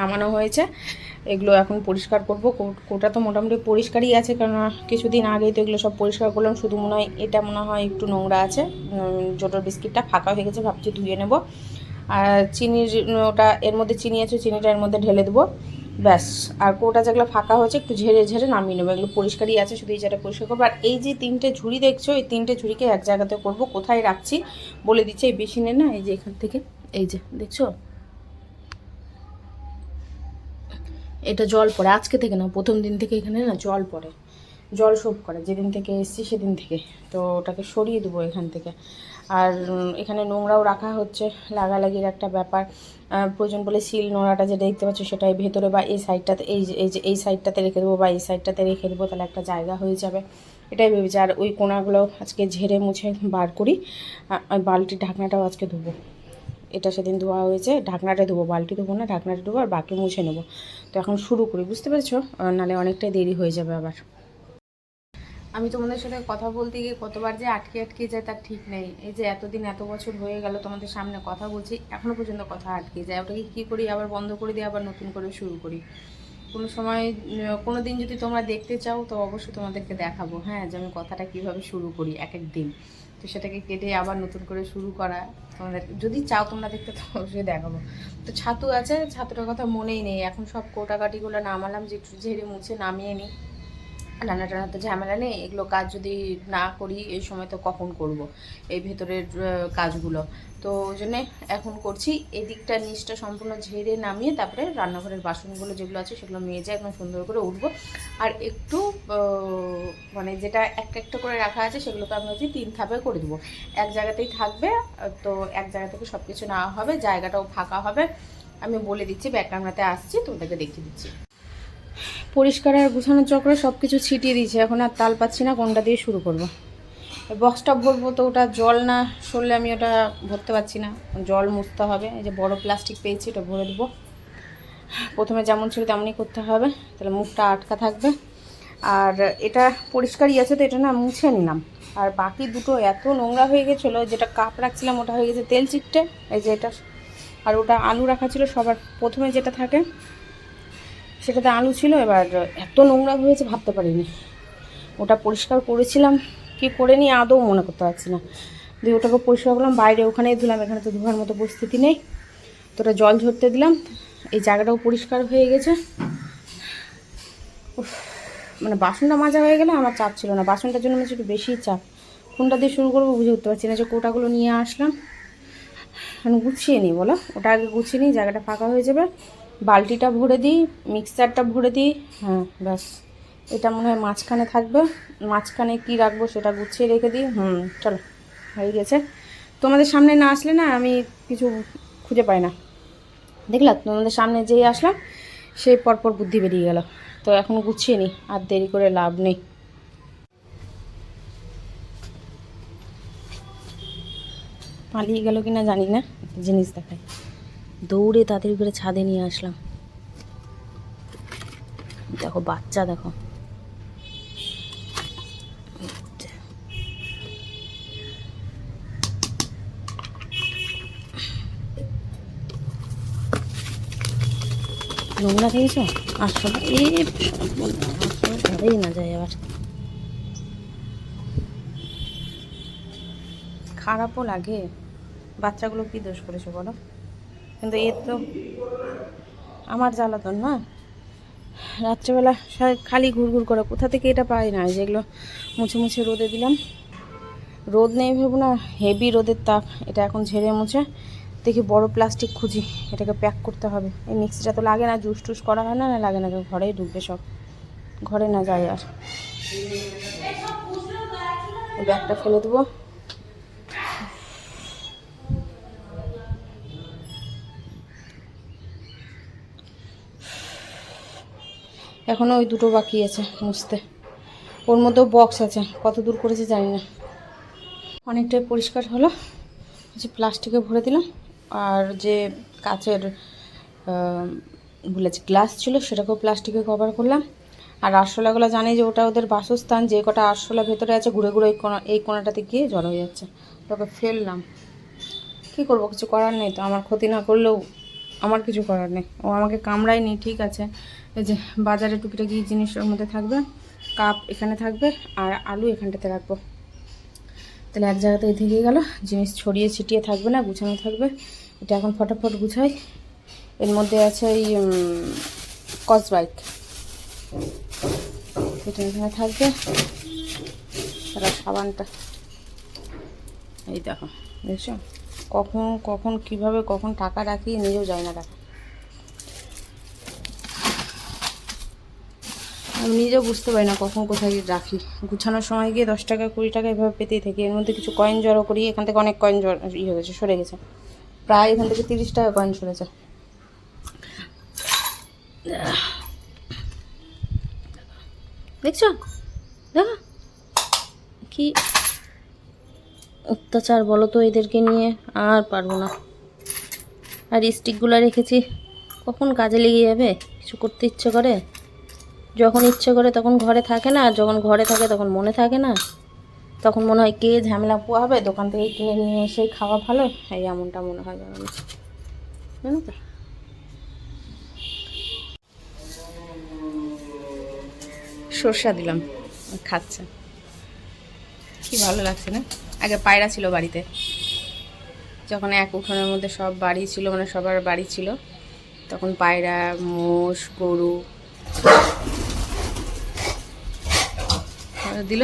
নামানো হয়েছে। এগুলো এখন পরিষ্কার করব। কোটা তো মোটামুটি পরিষ্কারই আছে কারণ কিছুদিন আগেই তো এগুলো সব পরিষ্কার করলাম। শুধু মনে হয় এটা মনে হয় একটু নোংরা আছে। জোটোর বিস্কিটটা ফাঁকা হয়ে গেছে, ভাবছি ধুয়ে নেব। আর চিনির ওটা এর মধ্যে চিনি আছে, চিনিটা এর মধ্যে ঢেলে দেবো। ব্যাস, আর কোটা যেগুলো ফাঁকা হয়েছে, একটু ঝেড়ে ঝেড়ে নামিয়ে নেব। এগুলো পরিষ্কারই আছে, শুধু এই জায়গাটা পরিষ্কার করব। আর এই যে তিনটে ঝুড়ি দেখছ, এই তিনটে ঝুড়িকে এক জায়গাতে করব। কোথায় রাখছি বলে দিচ্ছে এই বেসিনে না, এই যে এখান থেকে, এই যে, দেখছ? এটা জল পড়ে। আজকে থেকে না, প্রথম দিন থেকে এখানে না জল পড়ে। জল শোপ করে, যেদিন থেকে এসছি সেদিন থেকে। তো ওটাকে সরিয়ে দেবো এখান থেকে। আর এখানে নোংরাও রাখা হচ্ছে। লাগালাগির একটা ব্যাপার। প্রয়োজন বলে সিল নোংরাটা যেটা দেখতে পাচ্ছ সেটাই ভেতরে বা এই সাইডটাতে, এই এই যে, এই সাইডটাতে রেখে দেবো বা এই সাইডটাতে রেখে দেবো, তাহলে একটা জায়গা হয়ে যাবে। এটাই ভেবেছি। আর ওই কোনাগুলো আজকে ঝেড়ে মুছে বার করি। আর বালতির ঢাকনাটাও আজকে ধোবো। এটা সেদিন ধোয়া হয়েছে, ঢাকনাটা ধোবো, বালতি ধোবো না, ঢাকনাটা ধোবো আর বাকি মুছে নেব। তো এখন শুরু করি, বুঝতে পেরেছ? নাহলে অনেকটাই দেরি হয়ে যাবে আবার। আমি তোমাদের সাথে কথা বলতে গিয়ে কতবার যে আটকে আটকে যায় তার ঠিক নেই। এই যে এতদিন এত বছর হয়ে গেল তোমাদের সামনে কথা বলছি এখনও পর্যন্ত কথা আটকে যায়। ওটাকে কী করি, আবার বন্ধ করে দিয়ে আবার নতুন করে শুরু করি? কোনো সময় কোনো দিন যদি তোমরা দেখতে চাও, তো অবশ্যই তোমাদেরকে দেখাবো হ্যাঁ? যে আমি কথাটা কীভাবে শুরু করি, এক এক দিন। তো সেটাকে কেটে আবার নতুন করে শুরু করা। তোমাদের, যদি চাও তোমরা দেখতে তো অবশ্যই দেখাবো। তো ছাতু আছে, ছাতুটার কথা মনেই নেই। এখন সব কোটাকাটিগুলো নামালাম, যে ঝেড়ে মুছে নামিয়ে নিই। রান্না টান্না তো ঝামেলা নেই, এগুলো কাজ যদি না করি, এই সময় তো কখন করব? এই ভেতরের কাজগুলো। তো ওই জন্যে এখন করছি। এদিকটা নিচটা সম্পূর্ণ ঝেড়ে নামিয়ে তারপরে রান্নাঘরের বাসনগুলো যেগুলো আছে, সেগুলো মেজে একদম সুন্দর করে উঠবো। আর একটু মানে যেটা একটা একটা করে রাখা আছে, সেগুলোকে আমি হচ্ছে তিন ধাপে করে দেবো। এক জায়গাতেই থাকবে, তো এক জায়গা থেকে সব কিছু নেওয়া হবে, জায়গাটাও ফাঁকা হবে। আমি বলে দিচ্ছি ব্যাক ক্যামেরাতে আসছি, তোমাদেরকে দেখিয়ে দিচ্ছি। পরিষ্কার আর গুছানোর চক্রে সব কিছু ছিটিয়ে দিয়েছে। এখন আর তাল পাচ্ছি না, কোনটা দিয়ে শুরু করব? বক্সটা ভরবো তো ওটা জল না সরলে আমি ওটা ভরতে পারছি না। জল মুছতে হবে। এই যে বড় প্লাস্টিক পেয়েছি, ওটা ভরে দেবো। প্রথমে যেমন ছিল তেমনই করতে হবে। তাহলে মুখটা আটকা থাকবে। আর এটা পরিষ্কারই আছে তো, এটা না মুছে নিলাম। আর বাকি দুটো এত নোংরা হয়ে গেছিল, যেটা কাপ রাখছিলাম ওটা হয়ে গেছে তেল চিটটে এই যে এটা, আর ওটা আলু রাখা ছিল সবার প্রথমে যেটা থাকে সেটাতে আলু ছিল, এবার এত নোংরা হয়েছে ভাবতে পারিনি। ওটা পরিষ্কার করেছিলাম। কি করে নিয়ে আদৌ মনে করতে পারছি না। দিয়ে ওটাকে পরিষ্কার করলাম, বাইরে ওখানেই ধুলাম, এখানে তো ধোয়ার মতো পরিস্থিতি নেই। তো ওটা জল ঝরতে দিলাম, এই জায়গাটাও পরিষ্কার হয়ে গেছে। মানে বাসনটা মাজা হয়ে গেলে আমার চাপ ছিল না। বাসনটার জন্য আমার একটু বেশি চাপ। কোনটা দিয়ে শুরু করব বুঝে উঠতে পারছি না। যে কোটাগুলো নিয়ে আসলাম। মানে গুছিয়ে নিই, বলো? ওটা আগে গুছিয়ে নিই, জায়গাটা ফাঁকা হয়ে যাবে। বালতিটা ভরে দিই মিক্সারটা ভরে দিই। হ্যাঁ ব্যাস। এটা মনে হয় মাঝখানে থাকবে। মাঝখানে কি রাখব সেটা গুছিয়ে রেখে দিই। হুম চলো হয়ে গেছে। তোমাদের সামনে না আসলে না আমি কিছু খুঁজে পাই না। দেখলা তোমাদের সামনে যেই আসলাম সেই পরপর বুদ্ধি বেরিয়ে গেল। তো এখন গুছিয়ে নিই আর দেরি করে লাভ নেই। পালিয়ে গেল কিনা জানি না জিনিস দেখাই দৌড়ে তাড়াতাড়ি করে ছাদে নিয়ে আসলাম। দেখো, বাচ্চা দেখো। নোংরা খেয়েছো? আসলে ধরেই না যায় আবার। খারাপও লাগে। বাচ্চাগুলো কি দোষ করেছে বলো? কিন্তু এর তো আমার জ্বালাতন না। রাত্রেবেলা খালি ঘুরঘুর করে, কোথা থেকে এটা পাই না যেগুলো মুছে মুছে রোদে দিলাম। রোদ নেই ভেবো না হেভি রোদের তাপ, এটা এখন ঝেড়ে মুছে। দেখি বড় প্লাস্টিক খুঁজি, এটাকে প্যাক করতে হবে। এই মিক্সিটা তো লাগে না জুস টুস করা হয় না না লাগে না, ঘরেই ঢুকবে সব। ঘরে না যায় আর। ব্যাগটা ফেলে দেবো। এখনও ওই দুটো বাকি আছে মুছতে। ওর মধ্যেও বক্স আছে, কত দূর করেছে জানি না। অনেকটাই পরিষ্কার হলো, যে প্লাস্টিকে ভরে দিলাম, আর যে কাচের বলেছে গ্লাস ছিল সেটাকেও প্লাস্টিকে কভার করলাম। আর আরশোলাগুলো জানি যে ওটা ওদের বাসস্থান, যে কটা আরশোলা ভেতরে আছে, ঘুরে ঘুরে এই কোনা, এই কোনাটাতে গিয়ে জড়ো হয়ে যাচ্ছে। ওকে ফেললাম। কী করব, কিছু করার নেই তো, আমার ক্ষতি না করলেও আমার কিছু করার নেই। ও আমাকে কামড়ায় কামড়ায়নি, ঠিক আছে। এই যে বাজারে টুকিটাকি জিনিস ওর মধ্যে থাকবে, কাপ এখানে থাকবে আর আলু এখানটাতে রাখব। তাহলে এক জায়গাতে থেকে গেল, জিনিস ছড়িয়ে ছিটিয়ে থাকবে না, গুছানো থাকবে। এটা এখন ফটাফট গুছাই। এর মধ্যে আছে এই কস বাইক। এটা এখানে থাকবে। সাবানটা। এই দেখো, দেখছ? কখন কখন কীভাবে, কখন টাকা রাখি নিজেও যায় না টাকা আমি নিজেও বুঝতে পারি না কখন কোথায় গিয়ে রাখি। গুছানোর সময় গিয়ে দশ টাকা, কুড়ি টাকা এভাবে পেতেই থাকি। এর মধ্যে কিছু কয়েন জড়ো করি, এখান থেকে অনেক কয়েন জড়ো ইয়ে হয়ে গেছে, সরে গেছে। প্রায় এখান থেকে তিরিশ টাকা কয়েন সরেছে। দেখছ? দেখো কি অত্যাচার বলো তো এদেরকে নিয়ে, আর পারব না। আর স্টিকগুলো রেখেছি, কখন কাজে লেগে যাবে? কিছু করতে ইচ্ছে করে? যখন ইচ্ছে করে তখন ঘরে থাকে না, আর যখন ঘরে থাকে তখন মনে থাকে না। তখন মনে হয় কে ঝামেলা পোয়াবে দোকান থেকে কিনে নিয়ে এসে খাওয়া ভালো। এই এমনটা মনে হয় জানো। জানো তো? সর্ষা দিলাম, খাচ্ছে। কি ভালো লাগছে না? আগে পায়রা ছিল বাড়িতে। যখন এক উঠোনের মধ্যে সব বাড়ি ছিল মানে সবার বাড়ি ছিল, তখন পায়রা, মোষ, গরু। দিল?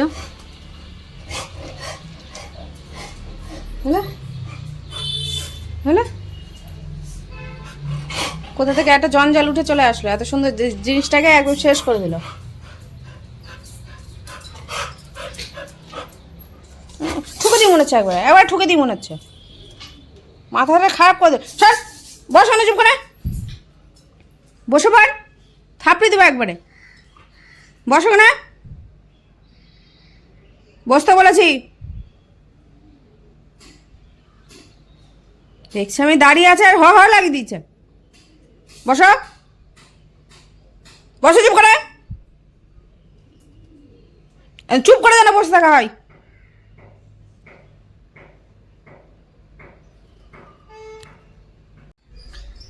কোথা থেকে একটা জঞ্জাল উঠে চলে আসলো? এত সুন্দর জিনিসটাকে একদম শেষ করে দিল ঠুকে দিই মনে হচ্ছে একবার। একবার ঠুকে দিই মনে হচ্ছে। মাথাটা খারাপ করে সর বস না চুপ করে। বসে পড় থাপড়ি দেবো একবারে। বসো না বসতে বলেছি। দেখছি আমি দাঁড়িয়ে আছে আর হ হ লাগিয়ে দিচ্ছে বসো। বসো চুপ করে। চুপ করে যেন বসে থাকা হয়।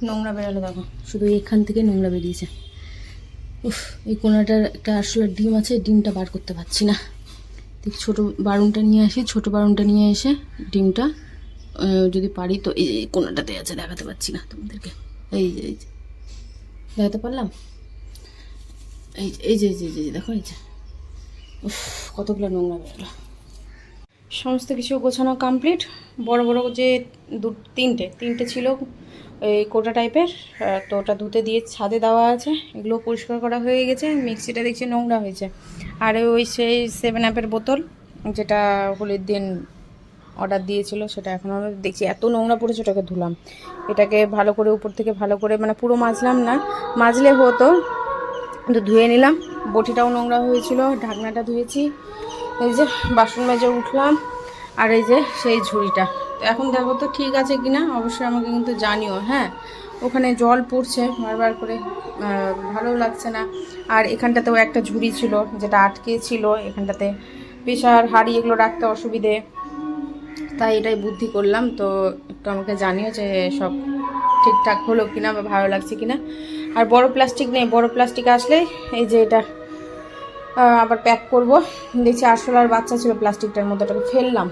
নোংরা বেরোলো দেখো। শুধু এখান থেকে নোংরা বেরিয়েছে। উফ এই কোনাটার একটা আসলে ডিম আছে ডিমটা বার করতে পারছি না। দেখি ছোটো বারুনটা নিয়ে আসি ছোটো বারুনটা নিয়ে এসে ডিমটা যদি পারি তো এই কোনাটাতে আছে দেখাতে পারছি না তোমাদেরকে। এই যে এই যে। দেখাতে পারলাম? এই যে, এই যে, এই যে দেখো এই যে। উফ কতগুলো নোংরা বেরোলো। সমস্ত কিছু গোছানো কমপ্লিট বড় বড় যে দু তিনটে তিনটে ছিল এই কোটা টাইপের তো ওটা ধুতে দিয়ে ছাদে দেওয়া আছে। এগুলো পরিষ্কার করা হয়ে গেছে, মিক্সিটা দেখছি নোংরা হয়েছে। আর ওই সেই সেভেন আপের বোতল, যেটা হোলির দিন অর্ডার দিয়েছিল, সেটা এখন আমরা দেখছি। এত নোংরা পড়েছে, ওটাকে ধুলাম। এটাকে ভালো করে উপর থেকে ভালো করে মানে পুরো মাজলাম না, মাজলে হতো, কিন্তু ধুয়ে নিলাম। বটিটাও নোংরা হয়েছিল, ঢাকনাটা ধুয়েছি। এই যে, বাসন মেজে উঠলাম, আর এই যে সেই ঝুড়িটা। এখন দেখো তো ঠিক আছে কি না অবশ্যই আমাকে কিন্তু জানিও হ্যাঁ? ওখানে জল পড়ছে, বারবার করে ভালো লাগছে না। আর এখানটাতেও একটা ঝুড়ি ছিল, যেটা আটকে ছিল। এখানটাতে প্রেশার হাড়ি এগুলো রাখতে অসুবিধে। তাই এটাই বুদ্ধি করলাম, তো একটু আমাকে জানিও যে সব ঠিকঠাক হলো কিনা বা ভালো লাগছে কিনা। আর বড় প্লাস্টিক নেই, বড় প্লাস্টিক আসলে এই যে এটা আবার প্যাক করব। দেখছি আরশোলার বাচ্চা ছিল প্লাস্টিকটার মধ্যে, ওটাকে ফেললাম।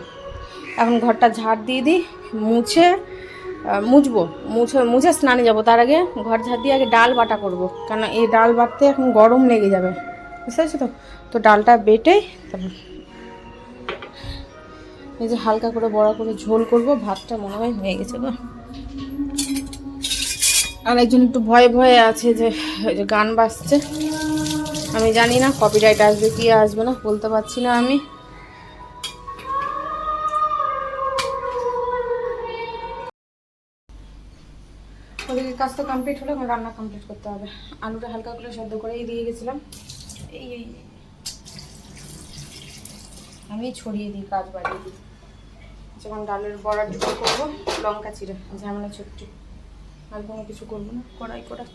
এখন ঘরটা ঝাড় দিয়ে দিই, মুছে মুছবো। মুছে মুছে স্নানে যাব। তার আগে ঘর ঝাড় দিয়ে আগে ডাল বাটা করব। কারণ এই ডাল বাটতে এখন গরম লেগে যাবে। বুঝতে পারছ তো? তো ডালটা বেটে তারপর এই যে হালকা করে বড়া করে ঝোল করব। ভাতটা মনে হয় হয়ে গেছে গো। আর একজন একটু ভয়ে ভয়ে আছে যে ওই যে গান বাজছে। আমি জানি না কপিরাইট আসবে কি আসবে না, বলতে পারছি না আমি। ওদিকে কাজ তো কমপ্লিট হলো এখন রান্না কমপ্লিট করতে হবে। আলুটা হালকা করে সেদ্ধ করেই দিয়ে গেছিলাম। এই এই। আমি ছড়িয়ে দিই কাজ বাড়িয়ে দিই। যখন ডালের বড়ার ঝোল করব, লঙ্কা চিড়ে, ঝামেলা ছোট্ট। আর কোনো কিছু করব না, কড়াই করা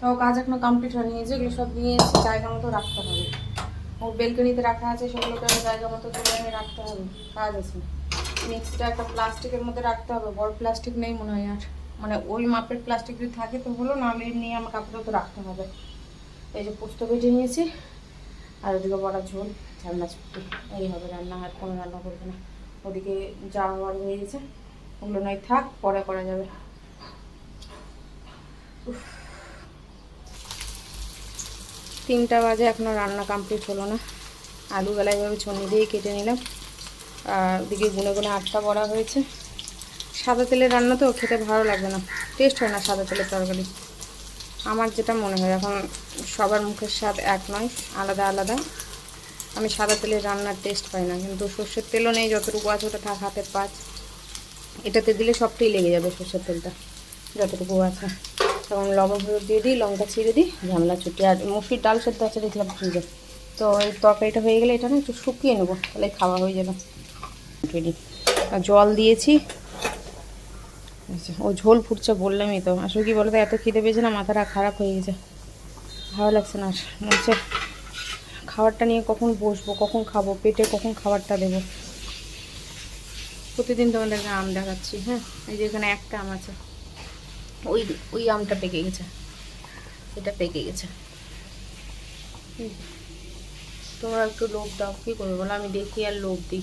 তাও কাজ এখনও কমপ্লিট হয়নি যেগুলো সব নিয়ে এসে জায়গা মতো রাখতে হবে। ও বেলকনিতে রাখা আছে, সেগুলোকে জায়গা মতো তুলে রাখতে হবে, কাজ আছে। মিক্সিটা একটা প্লাস্টিকের মধ্যে রাখতে হবে, বড় প্লাস্টিক নেই মনে হয় আর। মানে ওই মাপের প্লাস্টিক যদি থাকে তো হলো, নাহলে নিয়ে আমার কাপড়ে তো রাখতে হবে। এই যে পোস্ত বেটে নিয়েছি, আর ওদিকে বড়া ঝোল ঝালনা চুপটি এই হবে রান্না, আর কোনো রান্না করবে না। ওদিকে জামা বার হয়ে গেছে ওগুলো নয় থাক, পরে করা যাবে। তিনটা বাজে এখনও রান্না কমপ্লিট হলো না। আলু বেলায় ভাবে ছন্নি দিয়ে কেটে নিলাম। আর ওদিকে গুনে গুনে আটটা বড়া হয়েছে। সাদা তেলের রান্না তো খেতে ভালো লাগবে না। টেস্ট হয় না সাদা তেলের তরকারি। আমার যেটা মনে হয়, এখন সবার মুখের স্বাদ এক নয়, আলাদা আলাদা। আমি সাদা তেলের রান্নার টেস্ট পাই না, কিন্তু সর্ষের তেলও নেই, যতটুকু আছে ওটা থাক, হাতের পাঁচ। এটাতে দিলে সবটাই লেগে যাবে সর্ষের তেলটা, যতটুকু আছে। তখন লবণ হলুদ দিয়ে দিই, লঙ্কা ছিঁড়ে দিই ঝামেলা ছুটি। আর মুসুরির ডাল সেদ্ধ আছে, দেখলাম ফ্রিজে। তো এই তরকারিটা হয়ে গেলে এটা না একটু শুকিয়ে নেব, তাহলে খাওয়া হয়ে যাবে। জল দিয়েছি। ও ঝোল ফুটছে বললামই তো। আসলে কি বলতো, এত খিদে পেয়েছে না, মাথাটা খারাপ হয়ে গেছে। ভালো লাগছে না। আর খাবারটা নিয়ে কখন বসবো, কখন খাব, পেটে কখন খাবারটা দেবো? প্রতিদিন তোমাদেরকে আম দেখাচ্ছি হ্যাঁ? এই যে এখানে একটা আম আছে। ওই ওই আমটা পেকে গেছে। এটা পেকে গেছে। তোমরা একটু লোভ দাও, কী করবে বলো? আমি দেখি আর লোভ দিই।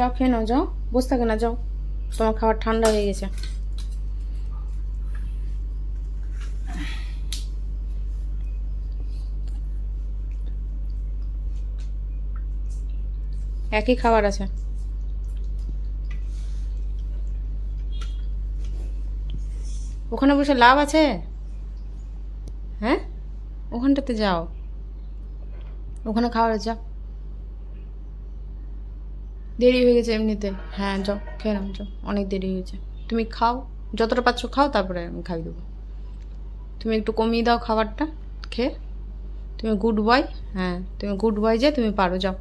যাও, খেয়ে নাও, যাও। বসে থাকে না, যাও। তোমার খাবার ঠান্ডা হয়ে গেছে। একই খাবার আছে। ওখানে বসে লাভ আছে? হ্যাঁ? ওখানটাতে যাও। ওখানে খাওয়ার যাও দেরি হয়ে গেছে এমনিতে। হ্যাঁ যাও, খেয়ে নাও, যাও। অনেক দেরি হয়েছে তুমি খাও, যতটা পাচ্ছ খাও, তারপরে আমি খাই দেবো। তুমি একটু কমিয়ে দাও খাবারটা, খেয়ে। তুমি গুড বয় হ্যাঁ তুমি গুড বয় যে, তুমি পারো, যাও।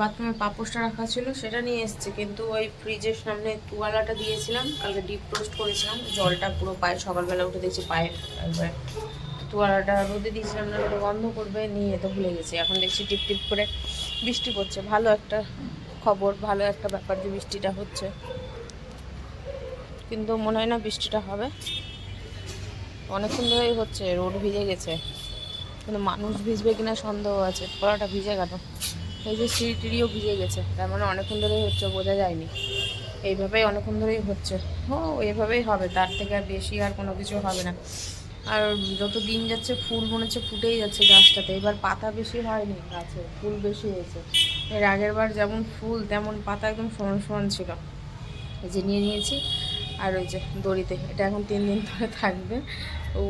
বাথরুমে পাপোশটা রাখা ছিল, সেটা নিয়ে এসেছে। কিন্তু ওই ফ্রিজের সামনে তুয়ালাটা দিয়েছিলাম, কালকে ডিপ টোস্ট করেছিলাম, জলটা পুরো পায়ে, সকালবেলা উঠে দেখছি পায়ে একবার। তুয়ালাটা রোদে দিয়েছিলাম, না ওটা বন্ধ করবে, নিয়ে তো ভুলে গেছি। এখন দেখছি টিপ টিপ করে বৃষ্টি পড়ছে। ভালো একটা খবর, ভালো একটা ব্যাপার যে বৃষ্টিটা হচ্ছে। কিন্তু মনে হয় না বৃষ্টিটা হবে। অনেকক্ষণ ধরেই হচ্ছে রোড ভিজে গেছে। কিন্তু মানুষ ভিজবে কিনা সন্দেহ আছে পড়াটা ভিজে গেল। এই যে সিঁড়ি টিড়িও ভিজে গেছে, তার মানে অনেকক্ষণ ধরেই হচ্ছে, বোঝা যায়নি। এইভাবেই অনেকক্ষণ ধরেই হচ্ছে। ও এইভাবেই হবে, তার থেকে আর বেশি আর কোনো কিছু হবে না। আর যত দিন যাচ্ছে, ফুল মনে হচ্ছে ফুটেই যাচ্ছে গাছটাতে। এবার পাতা বেশি হয়নি গাছে, ফুল বেশি হয়েছে। এর আগের বার যেমন ফুল, তেমন পাতা একদম সমান সমান ছিল। এই যে নিয়ে নিয়েছি, আর ওই যে দড়িতে। এটা এখন তিন দিন ধরে থাকবে। ও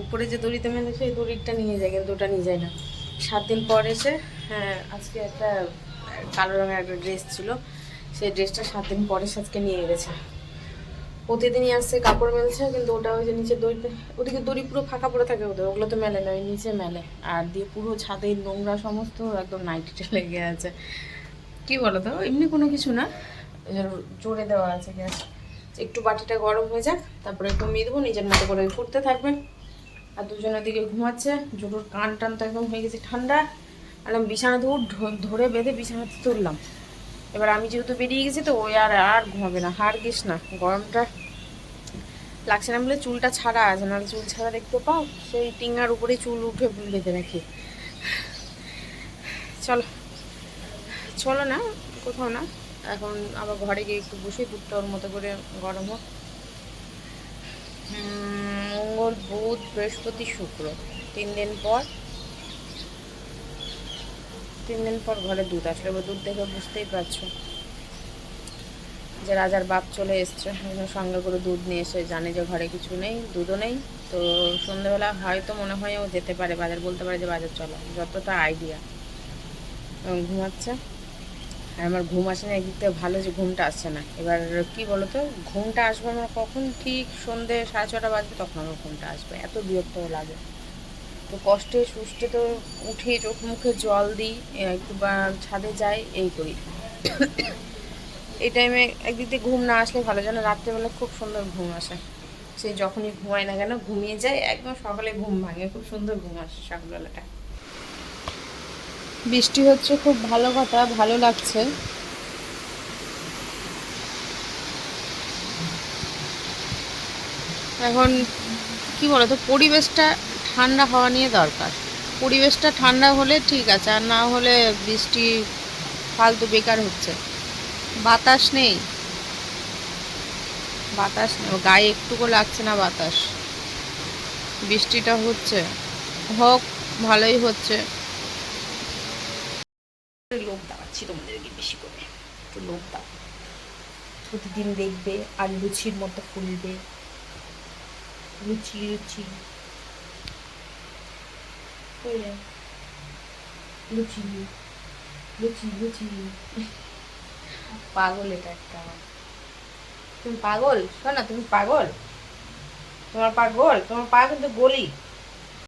উপরে যে দড়িতে মেলেছে এই দড়িটা নিয়ে যায়, কিন্তু ওটা নিয়ে যায় না। সাত দিন পর এসে হ্যাঁ আজকে একটা কালো রঙের একটা ড্রেস ছিল। সেই ড্রেসটা সাত দিন পরে আজকে নিয়ে গেছে। প্রতিদিনই আসছে, কাপড় মেলছে, কিন্তু ওটা ওই যে নিচে দড়িতে, ওদিকে দড়ি পুরো ফাঁকা পড়ে থাকে ওদের, ওগুলো তো মেলে না, ওই নিচে মেলে। আর দিয়ে পুরো ছাদে নোংরা সমস্ত, একদম নাইটিতে লেগে আছে। কি বলো তো, এমনি কোনো কিছু না? জোরে দেওয়া আছে গ্যাস। একটু বাটিটা গরম হয়ে যাক, তারপরে কমিয়ে দেবো, নিজের মতো করে ফুটতে থাকবে। আর দুজনের দিকে ঘুমাচ্ছে, জুটোর কান টান তো একদম হয়ে গেছে ঠান্ডা। আর আমি বিছানা ধরে বেঁধে বিছানাতে তুললাম। এবার আমি যেহেতু বেরিয়ে গেছি তো, ওই আর আর ঘুমাবে না, হার গিস না, গরমটা লাগছে না বলে চুলটা ছাড়া আছে, নাহলে চুল ছাড়া দেখতে পাও, সেই টিঙ্গার উপরেই চুল উঠে বেঁধে রাখি। চলো চলো না, কোথাও না। এখন আবার ঘরে গিয়ে একটু বসে দুধটা ওর মতো করে গরম হোক। মঙ্গল, বুধ, বৃহস্পতি, শুক্র। তিন দিন পর, তিন দিন পর ঘরে দুধ আসলো। এবার দুধ দেখে বুঝতেই পারছ যে রাজার বাপ চলে এসছে। সঙ্গে করে দুধ নিয়ে এসে জানে যে ঘরে কিছু নেই, দুধও নেই। তো সন্ধ্যেবেলা হয়তো মনে হয় ও যেতে পারে, বাজার বলতে পারে যে বাজার চলো। যতটা আইডিয়া ঘুমাচ্ছে। আর আমার ঘুম আসে না একদিক থেকে ভালো যে ঘুমটা আসছে না। এবার কি বলতো, ঘুমটা আসবে আমার কখন? ঠিক সন্ধে সাড়ে ছটা বাজবে, তখন আমার ঘুমটা আসবে। এত বিরক্ত লাগে। তো কষ্টে সুষ্টে তো উঠে চোখ মুখে জল দিই একটু বা ছাদে যাই, এই করি। এই টাইমে একদিক দিয়ে ঘুম না আসলে ভালো যেন রাত্রেবেলা খুব সুন্দর ঘুম আসে। সে যখনই ঘুমায় না কেন, ঘুমিয়ে যায়, একদম সকালে ঘুম ভাঙে, খুব সুন্দর ঘুম আসে সকালবেলাটা। বৃষ্টি হচ্ছে, খুব ভালো কথা, ভালো লাগছে। এখন কি বলতো, পরিবেশটা ঠান্ডা হওয়া নিয়ে দরকার। পরিবেশটা ঠান্ডা হলে ঠিক আছে, আর না হলে বৃষ্টি ফালতু বেকার হচ্ছে। বাতাস নেই। বাতাস নেই গায়ে একটুকু লাগছে না বাতাস। বৃষ্টিটা হচ্ছে, হোক, ভালোই হচ্ছে। লোক দাঁড়াচ্ছি তোমাদেরকে বেশি করে লোক দাও প্রতিদিন দেখবে আর লুচির মতো ফুলবে। লুচি লুচি। লুচি লুচি লুচি। পাগল এটা একটা তুমি পাগল? শোনো তুমি পাগল? তোমার পাগল তোমার পা কিন্তু গলি।